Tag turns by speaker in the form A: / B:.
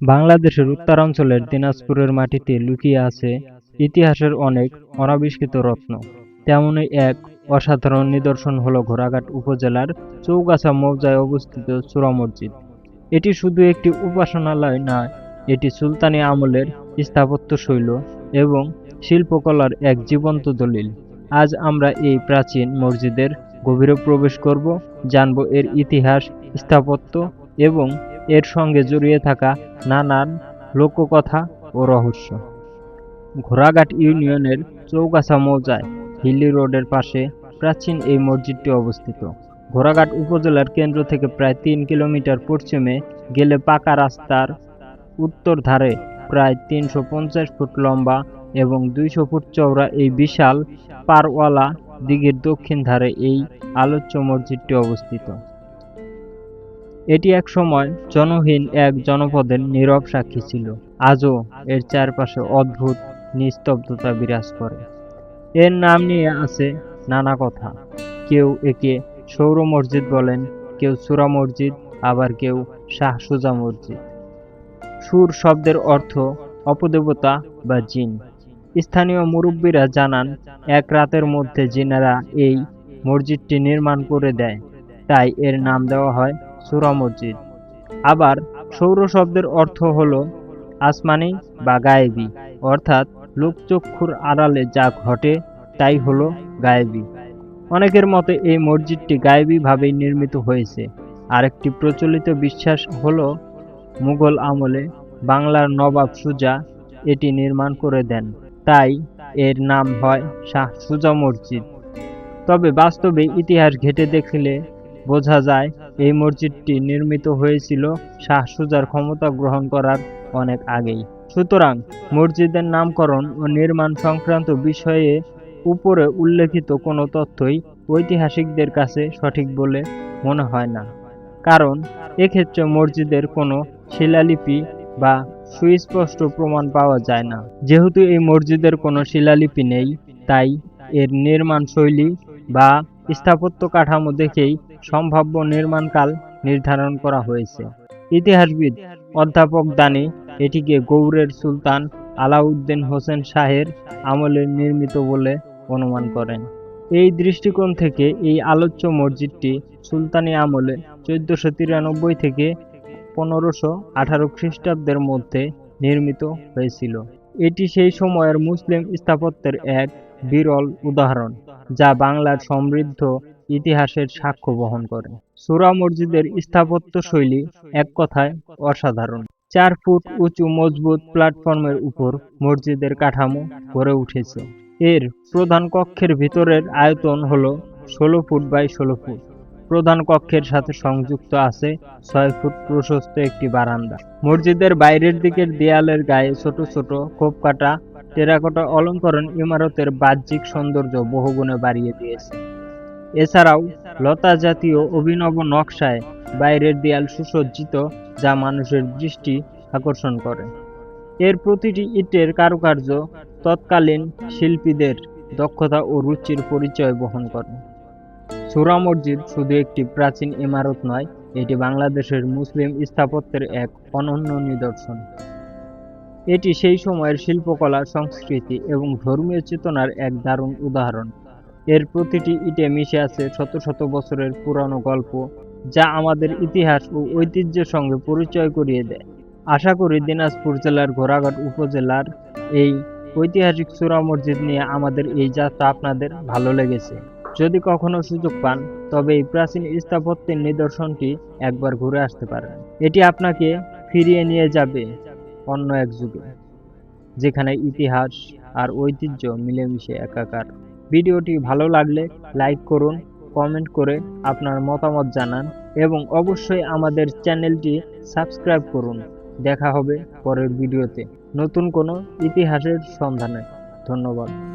A: বাংলাদেশের উত্তরাঞ্চলের দিনাজপুরের মাটিতে লুকিয়ে আছে ইতিহাসের অনেক অনাবিষ্কৃত রত্ন। তেমনই এক অসাধারণ নিদর্শন হল ঘোড়াঘাট উপজেলার চৌগাছা মৌজায় অবস্থিত চূড়া মসজিদ। এটি শুধু একটি উপাসনালয় নয় এটি সুলতানি আমলের স্থাপত্য শৈল এবং শিল্পকলার এক জীবন্ত দলিল। আজ আমরা এই প্রাচীন মসজিদের গভীরে প্রবেশ করব, জানব এর ইতিহাস, স্থাপত্য এবং এর সঙ্গে জড়িয়ে থাকা নানান লোককথা ও রহস্য। ঘোড়াঘাট ইউনিয়নের চৌগাছা মৌজায় হিলি রোডের পাশে প্রাচীন এই মসজিদটি অবস্থিত। ঘোড়াঘাট উপজেলার কেন্দ্র থেকে প্রায় তিন কিলোমিটার পশ্চিমে গেলে পাকা রাস্তার উত্তর ধারে প্রায় তিনশো পঞ্চাশ ফুট লম্বা এবং দুইশো ফুট চওড়া এই বিশাল পারওয়ালা দিঘির দক্ষিণ ধারে এই আলোচ্য মসজিদটি অবস্থিত। এটি এক সময় জনহীন এক জনপদের নীরব সাক্ষী ছিল। আজও এর চারপাশে অদ্ভুত নিস্তব্ধতা বিরাজ করে। এর নাম নিয়ে আছে নানা কথা। কেউ একে সৌর মসজিদ বলেন, কেউ সুরা মসজিদ, আবার কেউ শাহ সুজা মসজিদ। সুর শব্দের অর্থ অপদেবতা বা জিন। স্থানীয় মুরব্বীরা জানান, এক রাতের মধ্যে জিনারা এই মসজিদটি নির্মাণ করে দেয়। তাই এর নাম দেওয়া হয় সুরা মসজিদ। আবার সৌর শব্দের অর্থ হল আসমানি বা গায়েবী। অর্থাৎ লোকচক্ষুর আড়ালে যা ঘটে, তাই হলো গায়েবী। অনেকের মতে এই মসজিদটি গায়েবীভাবেই নির্মিত হয়েছে। আরেকটি প্রচলিত বিশ্বাস হলো, মুঘল আমলে বাংলার নবাব সুজা এটি নির্মাণ করে দেন। তাই এর নাম হয় শাহ সুজা মসজিদ। তবে বাস্তবে ইতিহাস ঘেটে দেখলে বোঝা যায় এই মসজিদটি নির্মিত হয়েছিল শাহ সুজার ক্ষমতা গ্রহণ করার অনেক আগেই। সুতরাং মসজিদের নামকরণ ও নির্মাণ সংক্রান্ত বিষয়ে উপরে উল্লেখিত কোনো তথ্যই ঐতিহাসিকদের কাছে সঠিক বলে মনে হয় না। কারণ এক্ষেত্রে মসজিদের কোনো শিলালিপি বা সুস্পষ্ট প্রমাণ পাওয়া যায় না। যেহেতু এই মসজিদের কোনো শিলালিপি নেই, তাই এর নির্মাণ শৈলী বা স্থাপত্য কাঠামো দেখেই সম্ভাব্য নির্মাণকাল নির্ধারণ করা হয়েছে। ইতিহাসবিদ অধ্যাপক দানি, এটিকে গৌড়ের সুলতান আলাউদ্দিন হোসেন শাহের আমলে নির্মিত বলে অনুমান করেন। এই দৃষ্টিকোণ থেকে এই আলোচ্য মসজিদটি সুলতানি আমলে চোদ্দশো তিরানব্বই থেকে পনেরোশো আঠারো খ্রিস্টাব্দের মধ্যে নির্মিত হয়েছিল। এটি সেই সময়ের মুসলিম স্থাপত্যের এক বিরল উদাহরণ, যা বাংলার সমৃদ্ধ ইতিহাসের সাক্ষ্য বহন করে। সুরা মসজিদের স্থাপত্য শৈলী এক কথায় অসাধারণ। চার ফুট উঁচু মজবুত প্ল্যাটফর্মের উপর মসজিদের কাঠামো গড়ে উঠেছে। এর প্রধান কক্ষের ভিতরের আয়তন হল ষোলো ফুট বাই ষোলো ফুট। প্রধান কক্ষের সাথে সংযুক্ত আছে ছয় ফুট প্রশস্ত একটি বারান্দা। মসজিদের বাইরের দিকের দেয়ালের গায়ে ছোট ছোট খোপ কাটা, টেরাকোটা অলঙ্করণ ইমারতের বাহ্যিক সৌন্দর্য বহুগুণে বাড়িয়ে দিয়েছে। এছাড়াও, লতা জাতীয় অভিনব নকশায় বাইরের দেয়াল সুসজ্জিত, যা মানুষের দৃষ্টি আকর্ষণ করে। এর প্রতিটি ইটের কারুকার্য তৎকালীন শিল্পীদের দক্ষতা ও রুচির পরিচয় বহন করে। সুরা মসজিদ শুধু একটি প্রাচীন ইমারত নয়, এটি বাংলাদেশের মুসলিম স্থাপত্যের এক অনন্য নিদর্শন। এটি সেই সময়ের শিল্পকলা, সংস্কৃতি এবং ধর্মীয় চেতনার এক দারুণ উদাহরণ। এর প্রতিটি ইটে মিশে আছে শত শত বছরের পুরানো গল্প, যা আমাদের ইতিহাস ও ঐতিহ্যের সঙ্গে পরিচয় করিয়ে দেয়। আশা করি দিনাজপুর জেলার ঘোড়াঘাট উপজেলার এই ঐতিহাসিক সুরা মসজিদ নিয়ে আমাদের এই যাত্রা আপনাদের ভালো লেগেছে। যদি কখনো সুযোগ পান, তবে এই প্রাচীন স্থাপত্যের নিদর্শনটি একবার ঘুরে আসতে পারেন। এটি আপনাকে ফিরিয়ে নিয়ে যাবে অন্য এক যুগে, যেখানে ইতিহাস আর ঐতিহ্য মিলেমিশে একাকার। ভিডিওটি ভালো লাগলে লাইক করুন, কমেন্ট করে আপনার মতামত জানান এবং অবশ্যই আমাদের চ্যানেলটি সাবস্ক্রাইব করুন। দেখা হবে পরের ভিডিওতে। নতুন কোনো ইতিহাসের সন্ধানে। ধন্যবাদ।